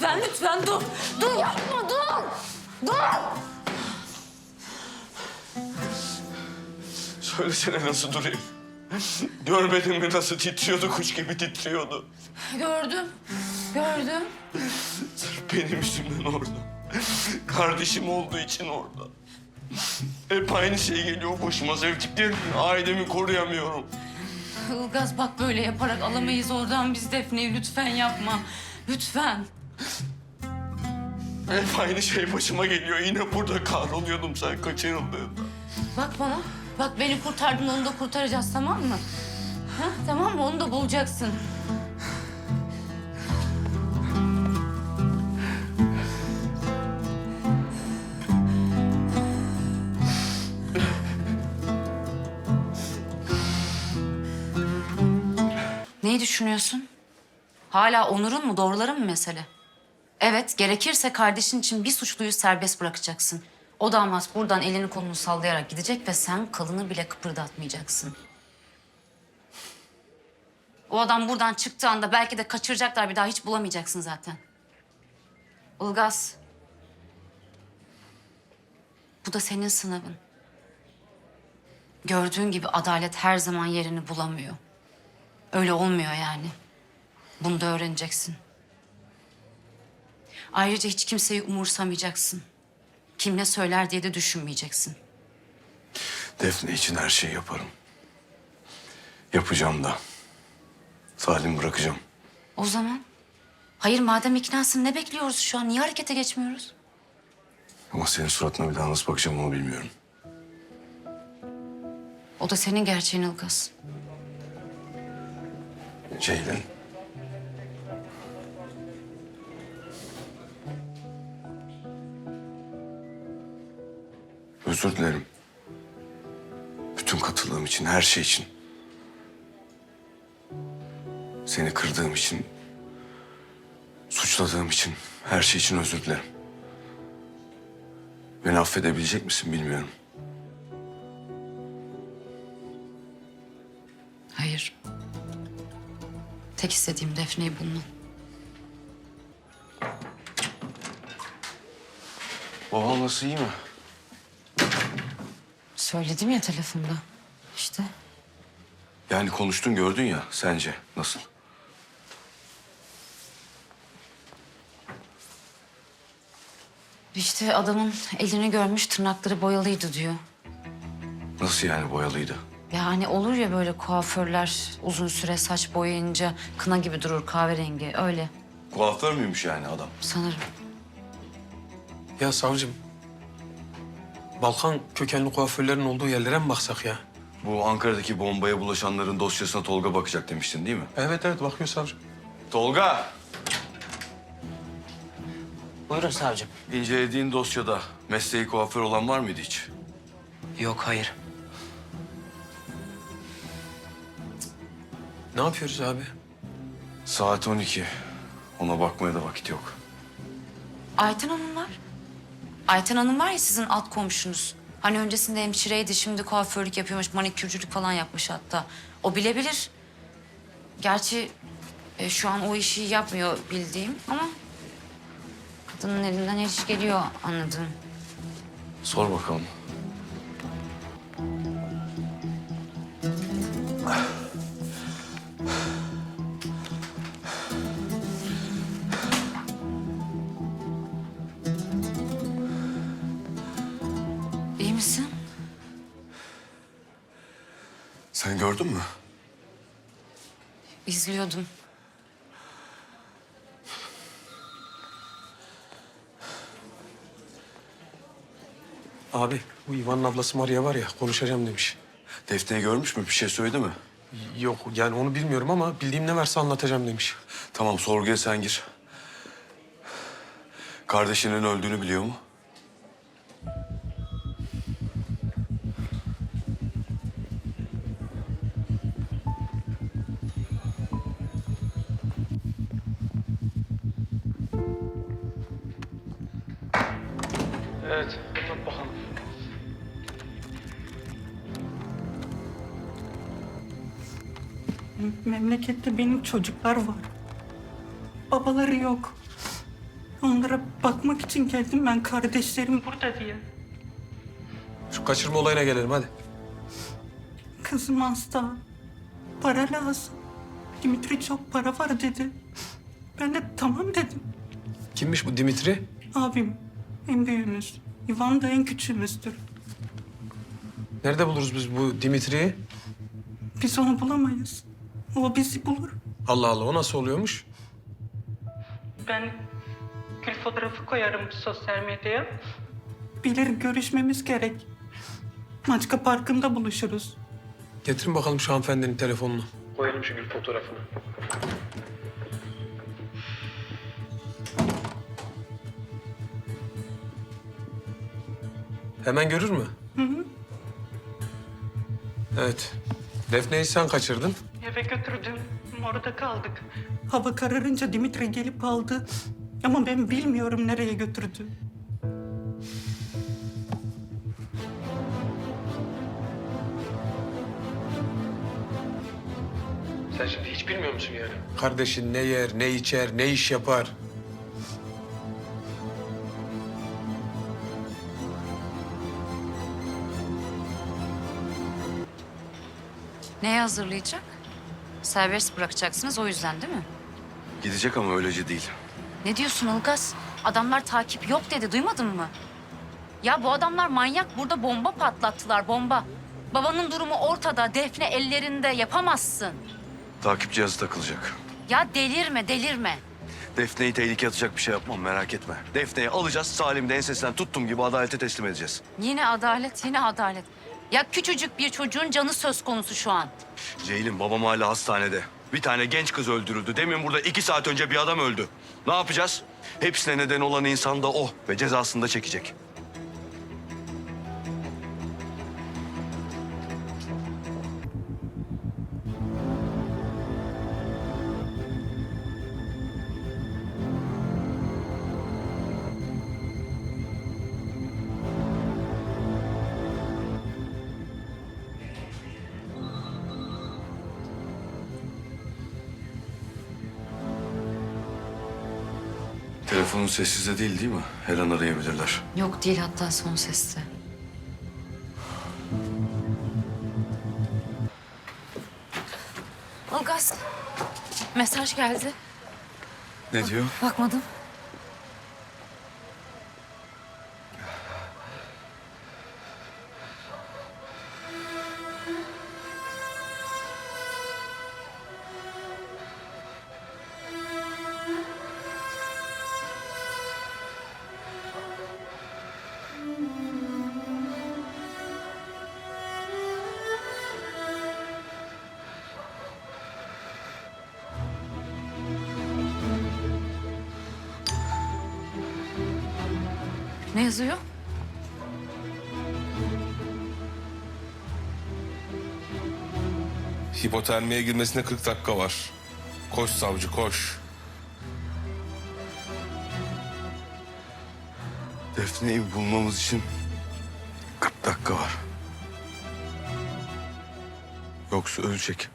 lütfen lütfen dur. Dur yapma dur. Dur. Söylesene nasıl durayım? Görmedin mi nasıl titriyordu, kuş gibi titriyordu. Gördüm, gördüm. Sırf benim yüzümden orada. Kardeşim olduğu için orada. Hep aynı şey geliyor başıma. Sevdiklerimi, ailemi koruyamıyorum. Ilgaz bak böyle yaparak alamayız oradan biz Defne'yi lütfen yapma. Lütfen. Hep aynı şey başıma geliyor. Yine burada kahroluyordum sen kaçırıldığında. Bak bana. Bak beni kurtardın onu da kurtaracağız tamam mı? Ha, tamam mı? Onu da bulacaksın. Neyi düşünüyorsun? Hala onurun mu, doğruların mı mesele? Evet, gerekirse kardeşin için bir suçluyu serbest bırakacaksın. O damat buradan elini kolunu sallayarak gidecek ve sen kalını bile kıpırdatmayacaksın. O adam buradan çıktığı anda belki de kaçıracaklar bir daha hiç bulamayacaksın zaten. Ilgaz. Bu da senin sınavın. Gördüğün gibi adalet her zaman yerini bulamıyor. Öyle olmuyor yani. Bunu da öğreneceksin. Ayrıca hiç kimseyi umursamayacaksın. Kim ne söyler diye de düşünmeyeceksin. Defne için her şeyi yaparım. Yapacağım da. Salim bırakacağım. O zaman? Hayır madem iknasın ne bekliyoruz şu an? Niye harekete geçmiyoruz? Ama senin suratına bir daha nasıl bakacağım onu bilmiyorum. O da senin gerçeğin Ilgaz. Ceylin. Özür dilerim. Bütün katıldığım için, her şey için. Seni kırdığım için, suçladığım için, her şey için özür dilerim. Beni affedebilecek misin bilmiyorum. Hayır. Tek istediğim Defne'yi bulman. Babam nasıl iyi mi? Söyledim ya telefonda. İşte. Yani konuştun gördün ya sence nasıl? İşte adamın elini görmüş tırnakları boyalıydı diyor. Nasıl yani boyalıydı? Ya hani olur ya böyle kuaförler uzun süre saç boyayınca kına gibi durur kahverengi öyle Kuaför müymüş yani adam? sanırım. Ya savcım, Balkan kökenli kuaförlerin olduğu yerlere mi baksak ya? Bu Ankara'daki bombaya bulaşanların dosyasına Tolga bakacak demiştin değil mi? Evet evet bakıyor savcım. Tolga! Buyurun savcım. İncelediğin dosyada mesleği kuaför olan var mıydı hiç? Yok hayır. Ne yapıyoruz abi? Saat 12. Ona bakmaya da vakit yok. Ayten Hanım var. Ayten Hanım var ya sizin alt komşunuz. Hani öncesinde hemşireydi şimdi kuaförlük yapıyormuş manikürcülük falan yapmış hatta. O bilebilir. Gerçi e, şu an o işi yapmıyor bildiğim ama... ...kadının elinden her iş geliyor anladığım. Sor bakalım. Sen gördün mü? İzliyordum. Abi bu İvan'ın ablası Maria var ya konuşacağım demiş. Defne'yi görmüş mü? Bir şey söyledi mi? Yok yani onu bilmiyorum ama bildiğim ne varsa anlatacağım demiş. Tamam sorguya sen gir. Kardeşinin öldüğünü biliyor mu? Evet anlat bakalım. Memlekette benim çocuklar var. Babaları yok. Onlara bakmak için geldim ben kardeşlerim burada diye. Şu kaçırma olayına gelelim hadi. Kızım hasta. Para lazım. Dimitri çok para var dedi. Ben de tamam dedim. Kimmiş bu Dimitri? Abim en büyüğümüz. Ivan da en küçüğümüzdür. Nerede buluruz biz bu Dimitri'yi? Biz onu bulamayız. O bizi bulur. Allah Allah o nasıl oluyormuş? Ben gül fotoğrafı koyarım sosyal medyaya. Bilir görüşmemiz gerek. Maçka Parkı'nda buluşuruz. Getirin bakalım şu hanımefendinin telefonunu. Koyalım şu gül fotoğrafını. Hemen görür mü? Hı hı. Evet. Defne'yi sen kaçırdın. Eve götürdüm. Orada kaldık. Hava kararınca Dimitri gelip aldı. Ama ben bilmiyorum nereye götürdü. Sen şimdi hiç bilmiyor musun yani? Kardeşin ne yer, ne içer, ne iş yapar? Neye hazırlayacak? Serbest bırakacaksınız o yüzden değil mi? Gidecek ama öylece değil. Ne diyorsun Ilgaz? Adamlar takip yok dedi duymadın mı? Ya bu adamlar manyak burada bomba patlattılar bomba. Babanın durumu ortada, Defne ellerinde yapamazsın. Takip cihazı takılacak. Ya delirme, delirme. Defne'yi tehlikeye atacak bir şey yapmam merak etme. Defne'yi alacağız Salim de ensesinden tuttum gibi adalete teslim edeceğiz. Yine adalet, yine adalet. Ya küçücük bir çocuğun canı söz konusu şu an. Ceylin babam hala hastanede. Bir tane genç kız öldürüldü. Demin burada iki saat önce bir adam öldü. Ne yapacağız? Hepsine neden olan insan da o ve cezasını da çekecek. Telefonun sessizde değil değil mi? Her an arayabilirler. Yok değil hatta son sesli. Ilgaz, mesaj geldi. Ne diyor? Bakmadım. Ne yazıyor? Hipotermiye girmesine 40 dakika var. Koş savcı koş. Defne'yi bulmamız için 40 dakika var. Yoksa ölecek.